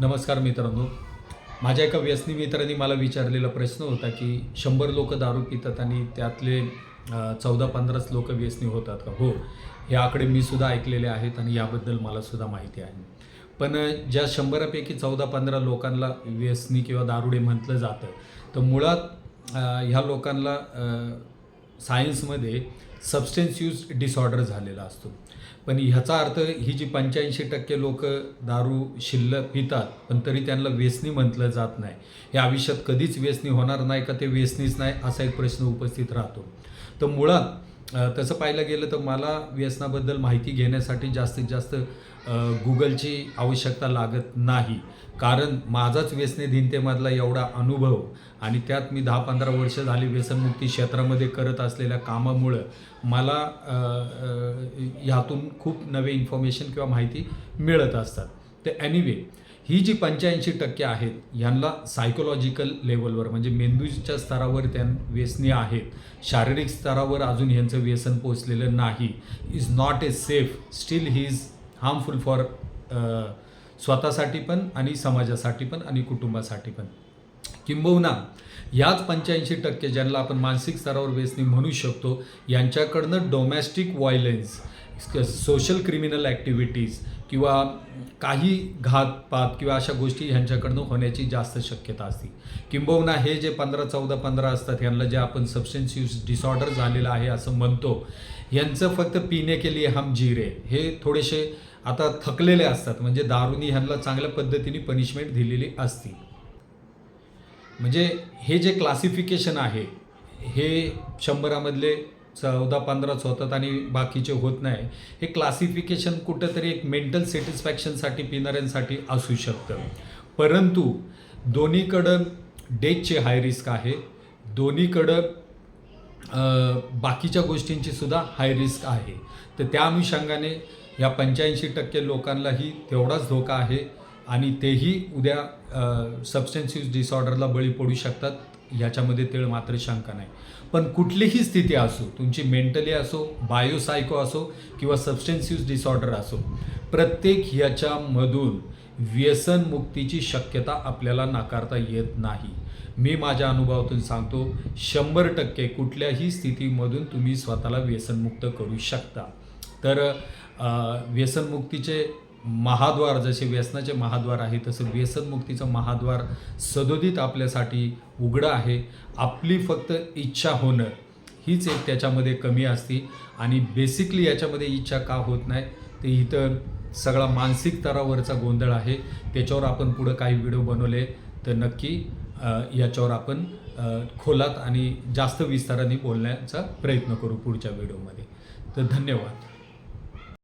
नमस्कार मित्रांनो. माझ्या एका व्यसनी मित्रांनी मला विचारलेला प्रश्न होता की शंभर लोक दारू पितात आणि त्यातले चौदा पंधराच लोक व्यसनी होतात का? हो हे आकडे मी सुद्धा ऐकलेले आहेत आणि याबद्दल मला सुद्धा माहिती आहे. पण ज्या शंभरापैकी चौदा पंधरा लोकांना व्यसनी किंवा दारुडे म्हटलं जातं तर मुळात ह्या लोकांना सायन्समध्ये सबस्टेन्स यूज डिसऑर्डर झालेला असतो. पण ह्याचा अर्थ ही जी पंच्याऐंशी टक्के लोक दारू शिल्लक पितात पण तरी त्यांना व्यसनी म्हटलं जात नाही. हे आयुष्यात कधीच व्यसनी होणार नाही का ते व्यसनीच नाही असा एक प्रश्न उपस्थित राहतो. तर मुळात तसं पाहायला गेलं तर मला व्यसनाबद्दल माहिती घेण्यासाठी जास्तीत जास्त गुगलची आवश्यकता लागत नाही. कारण माझाच व्यसनेधीनतेमधला एवढा अनुभव आणि त्यात मी दहा पंधरा वर्ष झाली व्यसनमुक्ती क्षेत्रामध्ये करत असलेल्या कामामुळं मला ह्यातून खूप नवे इन्फॉर्मेशन किंवा माहिती मिळत असतात. तर एनिवे ही जी पंच्याऐंशी टक्के आहेत ह्यांना सायकोलॉजिकल लेवलवर म्हणजे मेंदूच्या स्तरावर त्या व्यसनी आहेत. शारीरिक स्तरावर अजून ह्यांचं व्यसन पोचलेलं नाही. Is not a safe still he is harmful for स्वतःसाठी पण आणि समाजासाठी पण आणि कुटुंबासाठी पण. किंबहुना याच पंच्याऐंशी टक्के ज्यांना आपण मानसिक स्तरावर व्यसनी म्हणू शकतो यांच्याकडनं domestic violence social criminal activities किंवा काही घातपात किंवा अशा गोष्टी ह्यांच्याकडनं होण्याची जास्त शक्यता असते. किंबहुना हे जे पंधरा चौदा पंधरा असतात ह्यांना जे आपण सबस्टन्स यूज डिसऑर्डर झालेलं आहे असं म्हणतो यांचं फक्त पिणे के लिए हम जिरे. हे थोडेसे आता थकलेले असतात म्हणजे दारूनी ह्यांना चांगल्या पद्धतीने पनिशमेंट दिलेली असती. म्हणजे हे जे क्लासिफिकेशन आहे हे शंभरामधले चौदा पंधराच होतात आणि बाकीचे होत नाही. हे क्लासिफिकेशन कुठंतरी एक मेंटल सॅटिस्फॅक्शनसाठी पिणाऱ्यांसाठी असू शकतं. परंतु दोन्हीकडं डेटचे हाय रिस्क आहे. दोन्हीकडं बाकीच्या गोष्टींची सुद्धा हाय रिस्क आहे. तर त्या अनुषंगाने या पंच्याऐंशी टक्के लोकांनाही तेवढाच धोका आहे आणि तेही उद्या सबस्टन्स यूज डिसऑर्डरला बळी पडू शकतात. ह्याच्यामध्ये तेळ मात्र शंका नाही. पण कुठलीही स्थिती असो तुमची मेंटली असो बायोसायको असो किंवा सबस्टन्स यूज डिसऑर्डर असो प्रत्येक ह्याच्यामधून व्यसनमुक्तीची शक्यता आपल्याला नाकारता येत नाही. मी माझ्या अनुभवातून सांगतो शंभर टक्के कुठल्याही स्थितीमधून तुम्ही स्वतःला व्यसनमुक्त करू शकता. तर व्यसनमुक्तीचे महाद्वार जसे व्यसनाचे महाद्वार आहे तसं व्यसनमुक्तीचं महाद्वार सदोदित आपल्यासाठी उघडं आहे. आपली फक्त इच्छा होणं हीच एक त्याच्यामध्ये कमी असती. आणि बेसिकली याच्यामध्ये इच्छा का होत नाही? ते इथं सगळा मानसिक स्तरावरचा गोंधळ आहे. त्याच्यावर आपण पुढं काही व्हिडिओ बनवले तर नक्की याच्यावर आपण खोलात आणि जास्त विस्ताराने बोलण्याचा प्रयत्न करू पुढच्या व्हिडिओमध्ये तर धन्यवाद.